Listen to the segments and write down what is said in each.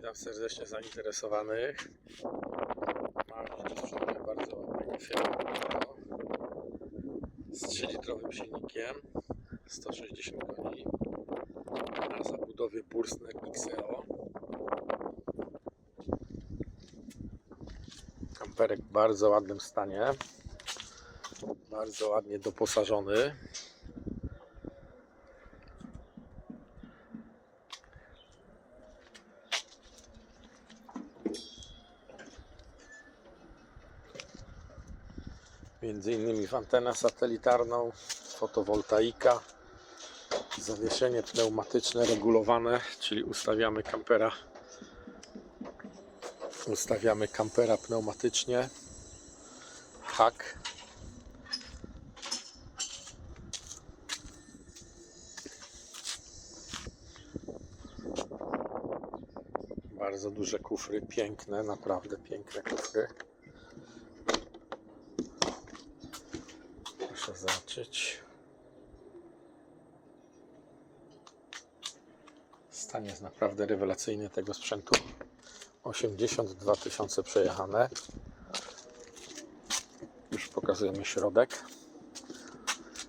Witam serdecznie zainteresowanych. Mam sprzedania bardzo ładnego Fiata z 3-litrowym silnikiem 160 koni na zabudowie Bursner XEO. Kamperek w bardzo ładnym stanie. Bardzo ładnie doposażony. Między innymi antenę satelitarną, fotowoltaika, zawieszenie pneumatyczne regulowane, czyli ustawiamy kampera ustawiamy kampera pneumatycznie hak. Bardzo duże kufry, piękne, naprawdę piękne kufry Proszę zobaczyć. Stan jest naprawdę rewelacyjny tego sprzętu. 82 tysiące przejechane. Już pokazujemy środek.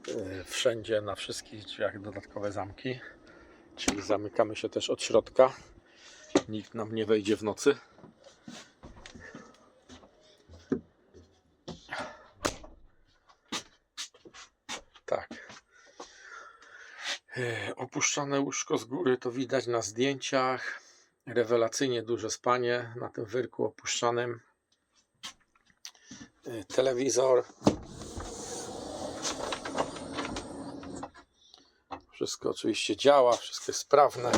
Yy, Wszędzie na wszystkich drzwiach dodatkowe zamki. Czyli zamykamy się też od środka. Nikt nam nie wejdzie w nocy. Tak. E, Opuszczone łóżko z góry to widać na zdjęciach. Rewelacyjnie duże spanie na tym wyrku opuszczanym. E, Telewizor. Wszystko oczywiście działa, wszystko jest sprawne.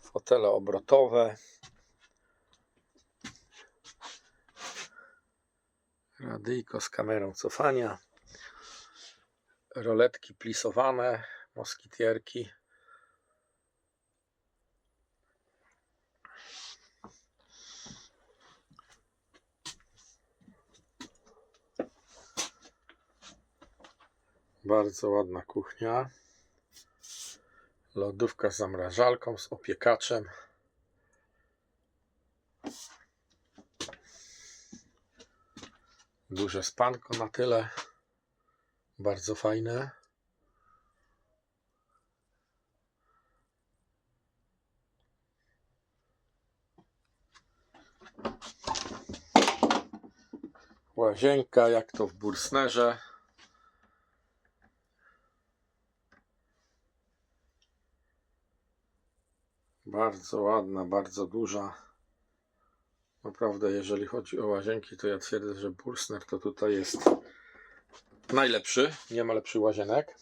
Fotele obrotowe. Radyjko z kamerą cofania. Roletki plisowane, moskitierki. Bardzo ładna kuchnia. Lodówka z zamrażalką, z opiekaczem. Duże spanko na tyle. Bardzo fajne. Łazienka, jak to w Bursnerze. Bardzo ładna, bardzo duża. Naprawdę, jeżeli chodzi o łazienki, to ja twierdzę, że Bursner to tutaj jest najlepszy. Nie ma lepszych łazienek.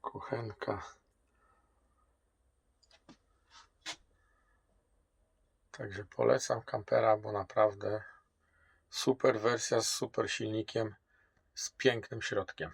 Kuchenka. Także polecam kampera, bo naprawdę super wersja z super silnikiem, z pięknym środkiem.